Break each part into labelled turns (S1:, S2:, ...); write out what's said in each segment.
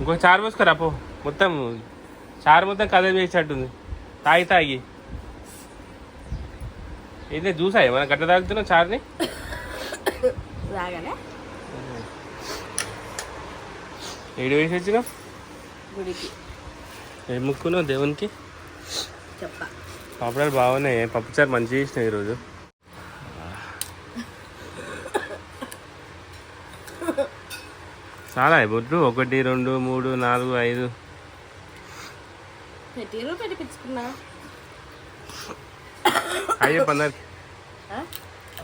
S1: ఇంకో చారు పోసుకురా పో. మొత్తం చారు మొత్తం కథ చేసినట్టుంది తాగి తాగి. అయితే చూసా ఏమైనా గట్ట తాగుతున్నావు చారుని? ఏడు వేసి వచ్చినావు
S2: గుడికి.
S1: ఏం ముక్కున్నావు దేవునికి?
S2: చెప్ప.
S1: పాపడాలు బాగున్నాయి. పప్పుచారు మంచిగా చేసినావు ఈరోజు? చాలా బొడ్లు ఒకటి రెండు మూడు నాలుగు ఐదు.
S2: పెట్టిరు పెట్టిపించుకున్నా
S1: హాయ్ చెప్పు అందరికి?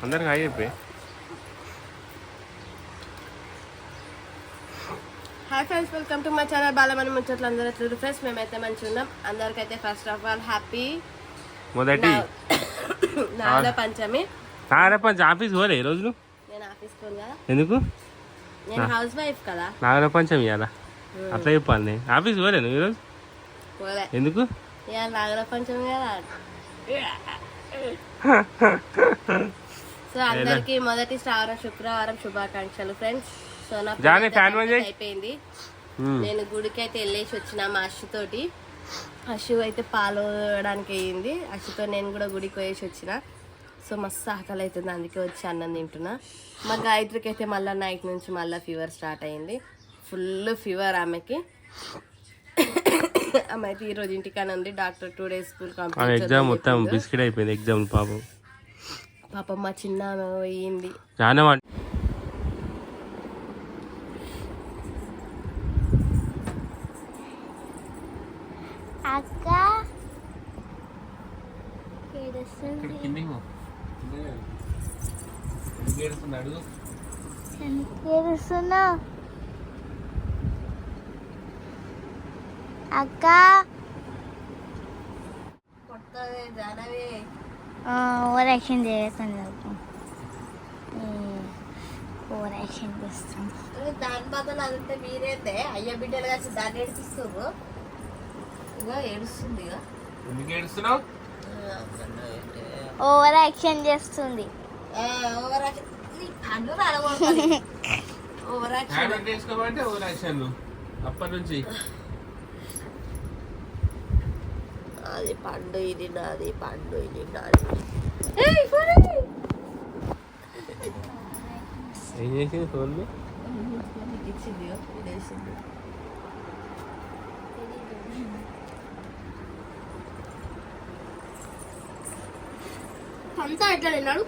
S1: అందరికి హాయ్ చెప్పి.
S2: Hi friends welcome to my channel Balamani ముచ్చట్లు. అందరూ ఎట్లా ఫ్రెండ్స్ మేమైతే మంచిగా ఉన్నాం. అందరికైతే ఫస్ట్ ఆఫ్ ఆల్ హ్యాపీ
S1: మొదటి.
S2: నాగ పంచమి.
S1: నాగరపంచ ఆఫీస్ పోలే ఈ రోజు?
S2: నేను ఆఫీస్కి పోను కదా.
S1: ఎందుకు?
S2: నేను హౌస్ వైఫ్ కదా.
S1: నాగరపంచం ఇవ్వాలా అట్లా చెప్పాలి నేను. ఆఫీస్ పోలే నువ్వు ఈరోజు? ఎందుకు?
S2: నాగర కదా. సో అందరికి మొదటి శ్రావణ శుక్రవారం శుభాకాంక్షలు ఫ్రెండ్స్. సో నా. అయిపోయింది. నేను గుడికి అయితే వెళ్ళేసి వచ్చిన మా అశ్షుతోటి అశ్షు అయితే పాలు అయ్యింది అశ్షుతో నేను కూడా గుడికి పోయేసి వచ్చిన. సో మస్తు ఆకలి అవుతుంది అందుకే వచ్చి అన్నం తింటున్నా. మా గాయత్రికి అయితే మళ్ళీ నైట్ నుంచి మళ్ళీ ఫీవర్ స్టార్ట్ అయింది. ఫుల్ ఫీవర్ ఆమెకి. ఆమె అయితే ఈరోజు ఇంటికానే ఉంది doctor two days school
S1: exam మొత్తం బిస్కెట్ అయిపోయింది ఎగ్జామ్ పాపం.
S2: పాపం మా చిన్న ఆమె పోయింది.
S1: చాలా మాట.
S3: అక్క. ఏడుస్తుంది ఏడుస్తున్నావు అక్క ఓవర్ యాక్షన్ చేయకండి ఓవర్ యాక్షన్ చేస్తాం
S2: దాని బదులు అదంటే మీరేందే? అయ్య బిడ్డలు కలిసి దాన్ని ఏడిపిస్తారు ఇగో ఏడుస్తుంది ఇక
S1: ఎందుకు ఏడుస్తున్నావు?
S3: ఓవర్ యాక్షన్ చేస్తుంది.
S1: అప్పటి నుంచి.
S2: పండు ఇది నాది పండు ఇది నాది.
S1: ఏం చేసింది ఫోన్
S2: ఇచ్చింది ఇగో, ఇది వేసింది అంతా ఎట్లా తిన్నాడు?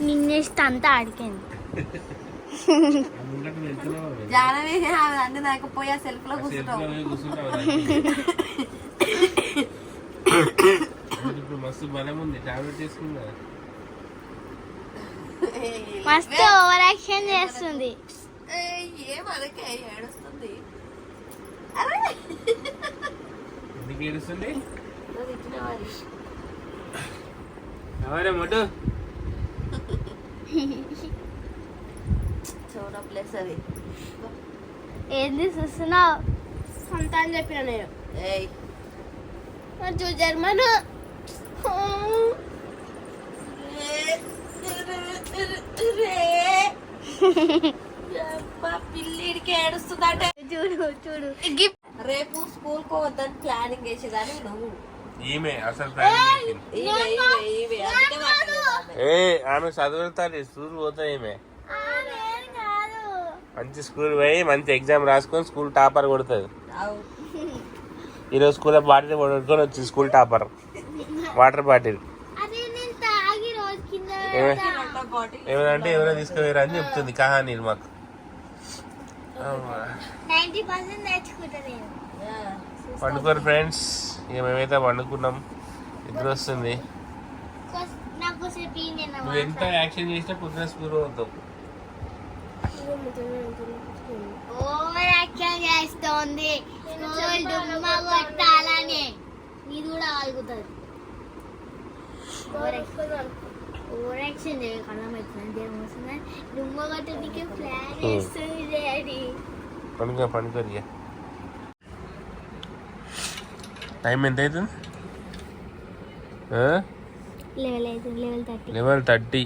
S3: నిన్నేస్తే అంతా ఆడిపోయింది.
S2: జానవి ఆమె అన్ని నాకపోయా సెల్ఫ్లో కూర్చుంటాం
S1: ఇప్పుడు మస్తు బలం ఉంది టాబ్లెట్ తీసుకున్నా
S3: మస్తు ఓవర్ యాక్షన్ చేస్తుంది.
S2: ఏమనకే ఏడుస్తుంది. అరే.
S1: ఎందుకు ఏడుస్తుంది?
S2: నువ్వు ఇచ్చిన వారి
S1: ఎవరే మొట్టు
S2: చోన ప్లేస్ అది.
S3: ఏంది చూస్తున్నావు
S2: అంత అని చెప్పిన నేను. ఏయ్. చూ జర్మన్. పిల్లిడికి ఏడుస్తుందంటే
S3: చూడు చూడు
S2: రేపు స్కూల్ పోవద్దని ప్లానింగ్ చేసేదాన్ని నువ్వు.
S1: ఈమె అసలు. ఏ ఆమె చదువుతాది స్కూల్ పోతా ఈమె. మంచి స్కూల్ పోయి మంచి ఎగ్జామ్ రాసుకొని స్కూల్ టాపర్ కొడుతుంది. ఈరోజు స్కూల్ బాటిల్ కొనుక్కొని వచ్చింది స్కూల్ టాపర్. Water bottle. ఏమంటే ఎవరో తీసుకుపోయారు అని చెప్తుంది కహానీ మాకు. పండుకోరు ఫ్రెండ్స్ ఇక మేమైతే పండుకున్నాం నిద్ర వస్తుంది. నువ్వు ఎంత యాక్షన్ చేసినా పొద్దున స్కూల్ పోతావు
S3: ఓవర్ యాక్షన్ చేస్తోంది. స్కూల్ డుమ్మ కొట్టాలని. ఇది కూడా ఆగుతుంది ఓవర్ యాక్షన్ చేయకుండా అవుతుంది ఏమవుతుంది డుమ్మ కొట్టడానికి ప్లాన్ వేస్తుంది డాడీ.
S1: పండుగ పండుకోరు ఇక టైం ఎంత అవుతుంది?
S3: Level thirty.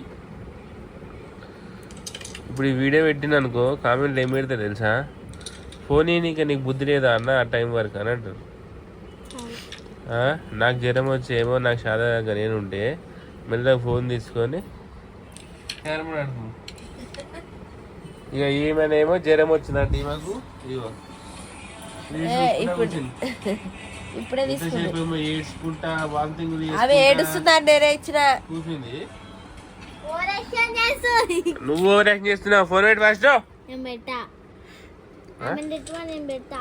S1: ఇప్పుడు ఈ వీడియో పెట్టిన అనుకో కామెంట్లు ఏం పెడతా తెలుసా? ఫోన్ నీకు నీకు బుద్ధి లేదా అన్న ఆ టైం వరకు అని అంటారు. నాకు జ్వరం వచ్చి ఏమో నాకు చాలా నేను ఉంటే మెల్లగా ఫోన్ తీసుకొని. ఇక ఈమెనేమో జ్వరం వచ్చిందంట ఈమెకు. ఇగో.
S2: ఇప్పుడు
S1: వాంతింగ్
S2: అవి ఏడుస్తుందండి నేనే ఇచ్చిన.
S1: నువ్వు ఓవర్ యాక్షన్ చేస్తున్నావు. ఫోన్ పెట్టి ఫస్ట్
S3: నేను పెట్టా. నేను పెట్టా.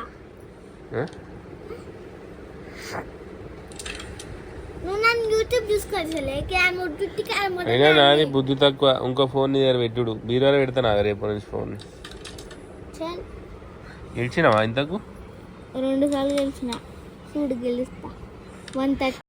S1: అయినా నాది బుద్ధి తక్కువ. ఇంకో ఫోన్ నీ దగ్గర పెట్టుడు. బీరోలో పెడతాను రేపు నుంచి ఫోన్ గెలిచినావా ఇంతకు?
S3: రెండు సార్లు గెలిచిన. చూడు గెలుస్తా. One thirty